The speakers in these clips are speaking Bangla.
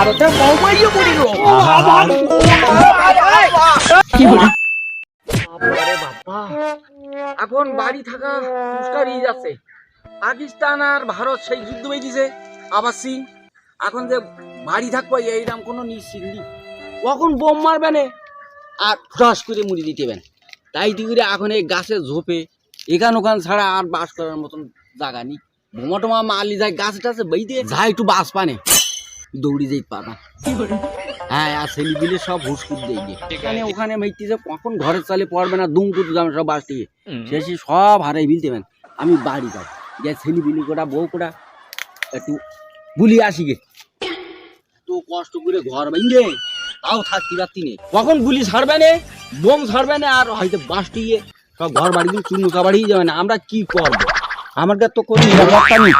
ভারতে বৌমাইয়ে পড়িল। বাবারে বাবা। এখন বাড়ি থাকা মুশকিল যাচ্ছে পাকিস্তান আর ভারত সেই যুদ্ধ দিছে আবার চীন। এখন যে বাড়ি থাকব এইরকম কোনো নিশ্চিত নেই। কখন বোম মারবে না আর ফ্রাস করে মুড়ি দিতেবেন তাই দিকে এখন এই গাছের ঝোপে এখান ওখান ছাড়া আর বাস করার মতন জায়গা নেই। বোমা টোমা মারলি যায় গাছ টাছে বইতে যা একটু বাস পানে। দৌড়ি যেতে পারবা হ্যাঁ আর ছেলে দিলে সব হুস করে দিয়ে এখানে ওখানে মেয়েটি যে কখন ঘরের চালে পড়বে না দুম কুতু যাবে সব বাস থেকে শেষে সব হারাই বিলতে পারেন আমি বাড়ি যাই। যে ছেলে বিলি কোটা বউ কোটা একটু বুলি আসি গে। তো কষ্ট করে ঘর বাইন্দে তাও থাকতে পারতি নে। কখন গুলি ছাড়বে না বোম ছাড়বে না আর হয়তো বাস টিয়ে সব ঘর বাড়ি দিয়ে চুনুকা বাড়ি যাবে না। আমরা কি করব? আমার কাছে তো কোনো নিরাপত্তা নেই।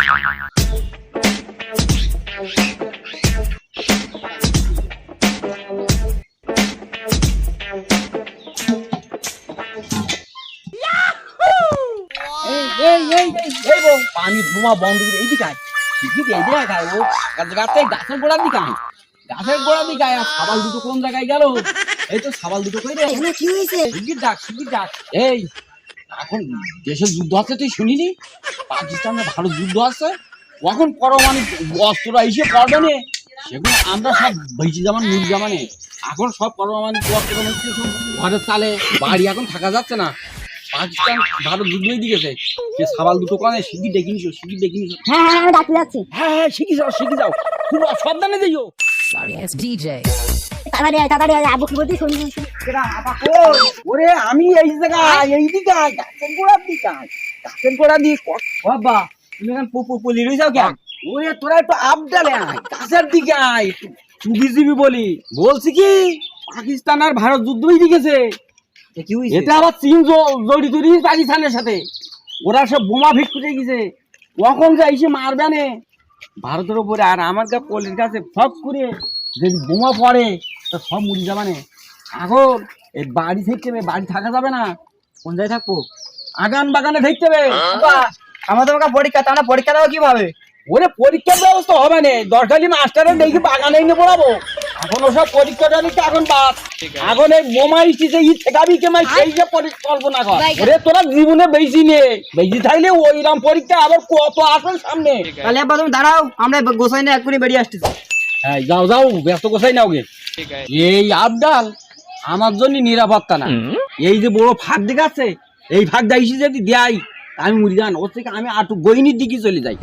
পানি ধোঁয়া বন্ধ করে এইদিকে আয়। এইদিকে এইদিকে আয় ও গাছ গাছে গাছের গোড়ার দিকে আয়। গাছের গোড়ার দিকে আয় আর সাবাল দুটো কোন জায়গায় গেল? এই তো সাবাল দুটো কই রে? এখানে কি হয়েছে? শিগগির ডাক শিগগির ডাক এই এখন দেশের যুদ্ধ আছে তুই শুনিনি পাকিস্তানের ভারত যুদ্ধ আছে। কখন পরমাণু অস্ত্ররা এসে পড়বে না। সেগুলো আমরা সব বেঁচে জামান নুর জামানে এখন সব পরমাণু অস্ত্র ঘরের চালে বাড়ি এখন থাকা যাচ্ছে না। পাকিস্তান ভারত যুদ্ধই দিয়েছে সে সাবাল দুটো কানে ডেকে নিছো ডেকে নিছো। হ্যাঁ হ্যাঁ আমি ডাকতে যাচ্ছি। হ্যাঁ হ্যাঁ শিখে যাও শিখে যাও। খুব সাবধানে দিও Yes, DJ. তাড়াতাড়ি আয় তাড়াতাড়ি আয় আবু কি বলছিস শুনি শুনি ওরে আমি এই জায়গায় এই দিকে আয়, গাছের গোড়ার দিকে আয়। গাছের গোড়া দিয়ে বাবা তুমি এখন পুপু পুলি রয়ে যাও কেন? ওরে তোরা একটু আপডালে আয় গাছের দিকে আয় চুবি চুবি বলি। বলছি কি পাকিস্তান আর ভারত যুদ্ধই দিকেছে এটা আবার চীন পাকিস্তানের সাথে। ওরা সব বোমা ভিট করে গেছে। কখন যে এসে মারবে না। ভারতের উপরে আর আমার কাছে পলির কাছে ফক করে যদি বোমা পড়ে তো সব যাবে না। এখন এই বাড়ি হবে বাড়ি থাকা যাবে না। কোন জায়গায় থাকব? আগান বাগানে থাকতে হবে আমাদের ওখানে পরীক্ষা তা পরীক্ষা দেবো কীভাবে? ওরে পরীক্ষার ব্যবস্থা হবে না। দরকারি মাস্টারের দেখি বাগানে এনে পড়াবো। এখন ওসব নিতে এখন বাদ এখন এই বোমা ইস্টিতে ই ঠেকাবি কেমাই সেই যে পরিকল্পনা কর। ওরে তোরা জীবনে বেশি নে। বেশি থাকলে ওইরাম পরীক্ষা আবার কত আসল সামনে। তাহলে একবার তুমি দাঁড়াও আমরা গোসাই না এক্ষুনি বেরিয়ে আসতেছি। হ্যাঁ যাও যাও ব্যস্ত কোথায় নাও গে। এই আবডাল আমার জন্য নিরাপত্তা না। এই যে বড় ফাঁক দেখাচ্ছে এই ফাঁক দাইছি যদি দেয় আমি মুড়ি যান। ওর থেকে আমি আটু গইনির দিকে চলে যাই।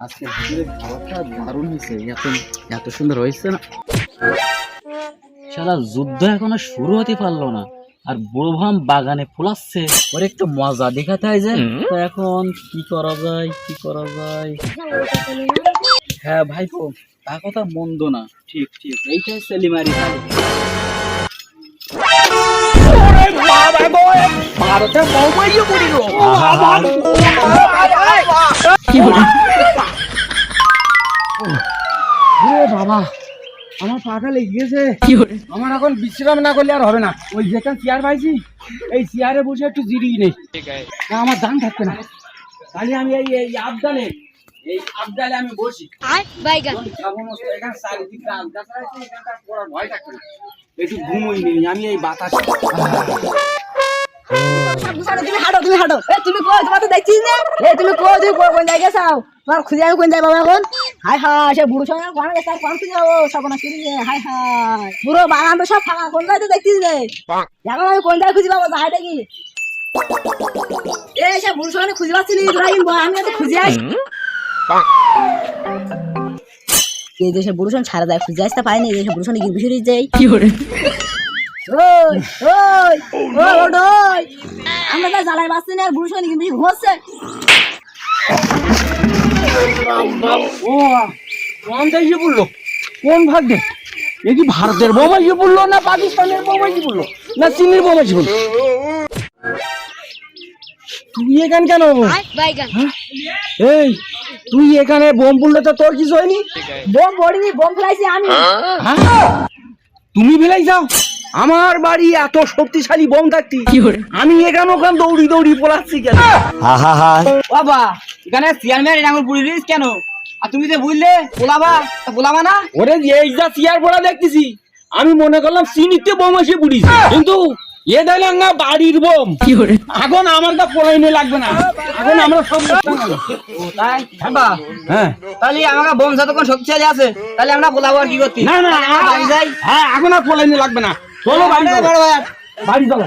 আজকে দুপুরের খাবারটা দারুণ হয়েছে এত এত সুন্দর হয়েছে না? শালা যুদ্ধ এখনও শুরু হতে পারল না আর বুড়োভাম বাগানে ফুলাচ্ছে। ওর একটু মজা দেখাতে হয় যে তো এখন কি করা যায় কি করা যায়? হ্যাঁ ভাইপো তা কথা মন্দ না। ঠিক ঠিক এইটাই সেলিমারি ভারতে বৌমাইয়ে পড়িল বাবা আমার পাটা লেগে গেছে। আমার এখন বিশ্রাম না করলে আর হবে না। ওই যেখানে চেয়ার পাইছি এই চেয়ারে বসে একটু জিরিয়ে নেই। না আমার দাম থাকবে না। তাহলে আমি এই এই আবদালে এই আবদালে আমি বসি। আম গাছ আছে, এখানটা পড়ার ভয় থাকবে না। একটু ঘুমোই নেই আমি এই বাতাস তুমি হাঁটো তুমি হাঁটো। তুমি কই? তোমার তো দেখছিস না। তুমি কই? তুমি কোন জায়গায় যাও তোমার খুঁজে আমি কোন বাবা এখন? হাই হাই সে বুড়ো সঙ্গে কোন গেছে আর কোন খুঁজে যাব। সব না শুনি হাই হাই পুরো বাগান তো সব ফাঁকা কোন জায়গায় দেখছিস রে? এখন আমি কোন জায়গায় খুঁজে পাবো যাই দেখি এ সে বুড়ো সঙ্গে খুঁজে পাচ্ছি নি তোরা আমি তো খুঁজে আস এই দেশে বুড়ো সঙ্গে ছাড়া যায় খুঁজে আসতে পারিনি এই দেশে বুড়ো সঙ্গে গিয়ে যাই ওই ওই ওই ওই আমরা তো জ্বালায় বাঁচছি না আর বুড়ো সঙ্গে কিন্তু ঘুমাচ্ছে। তুই এখানে হ্যাঁ? বোম তো তোর কিছু হয়নি বোম পড়িনি বোম ফেলাইছি আমি হ্যাঁ? তুমি বিলাই যাও আমার বাড়ি এত শক্তিশালী বোম থাকতি আমি এখানে ওখানে দৌড়ি দৌড়ি পলাচ্ছি কেন বাবা এখানে চেয়ারম্যান এরাঙ্গুল পুলিশ কেন? আর তুমি যে বুঝলে পোলাবা তা পোলাবা না? ওরে এই যা চেয়ার পড়া দেখতেছি। আমি মনে করলাম চিনিতে বোম এসে পুড়িস কিন্তু এ দিলাম না বাড়ির বোম। এখন আমার তা পলাইনে লাগবে না। এখন আমরা সব তাই? হ্যাঁ। তাহলে আমাকে বোম যতক্ষণ শক্তিশালী আছে তাহলে আমরা পোলাবো আর কি করতে? না না আমরা বাড়ি যাই। হ্যাঁ এখন আর পলাইনে লাগবে না। চলো বাড়ি চলো। বাড়ি চলো।